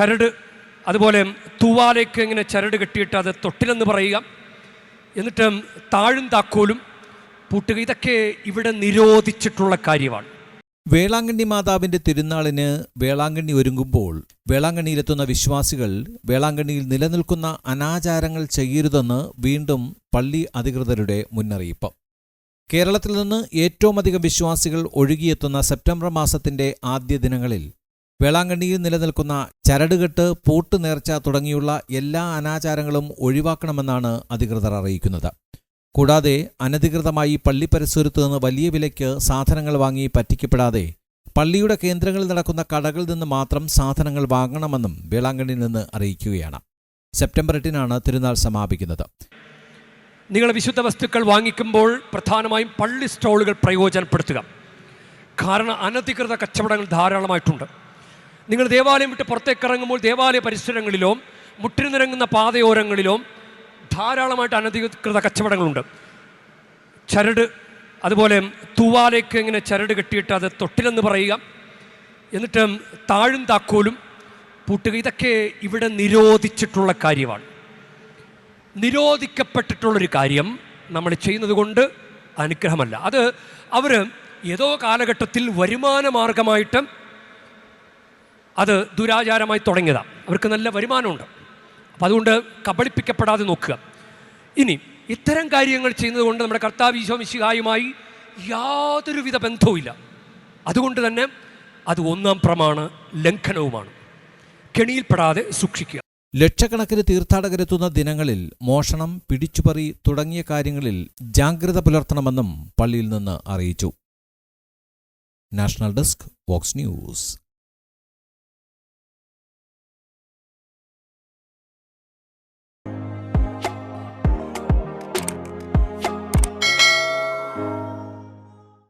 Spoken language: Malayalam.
ചരട് അതുപോലെ തൂവാലേക്ക് ഇങ്ങനെ ചരട് കെട്ടിയിട്ട് അത് തൊട്ടിലെന്ന് പറയുക. എന്നിട്ട് താഴും താക്കോലും പൂട്ടുക. ഇതൊക്കെ ഇവിടെ നിരോധിച്ചിട്ടുള്ള കാര്യമാണ്. വേളാങ്കണ്ണി മാതാവിന്റെ തിരുനാളിന് വേളാങ്കണ്ണി ഒരുങ്ങുമ്പോൾ വേളാങ്കണ്ണിയിലെത്തുന്ന വിശ്വാസികൾ വേളാങ്കണ്ണിയിൽ നിലനിൽക്കുന്ന അനാചാരങ്ങൾ ചെയ്യരുതെന്ന് വീണ്ടും പള്ളി അധികൃതരുടെ മുന്നറിയിപ്പ്. കേരളത്തിൽ നിന്ന് ഏറ്റവുമധികം വിശ്വാസികൾ ഒഴുകിയെത്തുന്ന സെപ്റ്റംബർ മാസത്തിന്റെ ആദ്യ ദിനങ്ങളിൽ വേളാങ്കണ്ണിയിൽ നിലനിൽക്കുന്ന ചരടുകെട്ട് പൂട്ട് നേർച്ച തുടങ്ങിയുള്ള എല്ലാ അനാചാരങ്ങളും ഒഴിവാക്കണമെന്നാണ് അധികൃതർ അറിയിക്കുന്നത്. കൂടാതെ അനധികൃതമായി പള്ളി പരിസരത്ത് നിന്ന് വലിയ വിലയ്ക്ക് സാധനങ്ങൾ വാങ്ങി പറ്റിക്കപ്പെടാതെ പള്ളിയുടെ കേന്ദ്രങ്ങളിൽ നടക്കുന്ന കടകളിൽ നിന്ന് മാത്രം സാധനങ്ങൾ വാങ്ങണമെന്നും വേളാങ്കണ്ണിയിൽ നിന്ന് അറിയിക്കുകയാണ്. സെപ്റ്റംബർ എട്ടിനാണ് തിരുനാൾ സമാപിക്കുന്നത്. നിങ്ങൾ വിശുദ്ധ വസ്തുക്കൾ വാങ്ങിക്കുമ്പോൾ പ്രധാനമായും പള്ളി സ്റ്റോളുകൾ പ്രയോജനപ്പെടുത്തുക. കാരണം അനധികൃത കച്ചവടങ്ങൾ ധാരാളമായിട്ടുണ്ട്. നിങ്ങൾ ദേവാലയം വിട്ട് പുറത്തേക്ക് ഇറങ്ങുമ്പോൾ ദേവാലയ പരിസരങ്ങളിലോ മുട്ടിനിറങ്ങുന്ന പാതയോരങ്ങളിലോ ധാരാളമായിട്ട് അനധികൃത കച്ചവടങ്ങളുണ്ട്. ചരട് അതുപോലെ തൂവാലേക്ക് ഇങ്ങനെ ചരട് കെട്ടിയിട്ട് അത് തൊട്ടിലെന്ന് പറയുക. എന്നിട്ട് താഴും താക്കോലും പൂട്ടുക. ഇതൊക്കെ ഇവിടെ നിരോധിച്ചിട്ടുള്ള കാര്യമാണ്. നിരോധിക്കപ്പെട്ടിട്ടുള്ളൊരു കാര്യം നമ്മൾ ചെയ്യുന്നത് കൊണ്ട് അനുഗ്രഹമല്ല. അത് അവർ ഏതോ കാലഘട്ടത്തിൽ വരുമാന മാർഗമായിട്ട് അത് ദുരാചാരമായി തുടങ്ങിയതാണ് അവർക്ക് നല്ല വരുമാനമുണ്ട്. അപ്പം അതുകൊണ്ട് കബളിപ്പിക്കപ്പെടാതെ നോക്കുക. ഇനി ഇത്തരം കാര്യങ്ങൾ ചെയ്യുന്നത് കൊണ്ട് നമ്മുടെ കർത്താവ് ഈശോ മിശിഹായുമായി യാതൊരുവിധ ബന്ധവുമില്ല. അതുകൊണ്ട് തന്നെ അത് ഒന്നാം പ്രമാണ ലംഘനവുമാണ്. കെണിയിൽപ്പെടാതെ സൂക്ഷിക്കുക. ലക്ഷക്കണക്കിന് തീർത്ഥാടകരെത്തുന്ന ദിനങ്ങളിൽ മോഷണം പിടിച്ചുപറി തുടങ്ങിയ കാര്യങ്ങളിൽ ജാഗ്രത പുലർത്തണമെന്നും പള്ളിയിൽ നിന്ന് അറിയിച്ചു. National desk Vox news.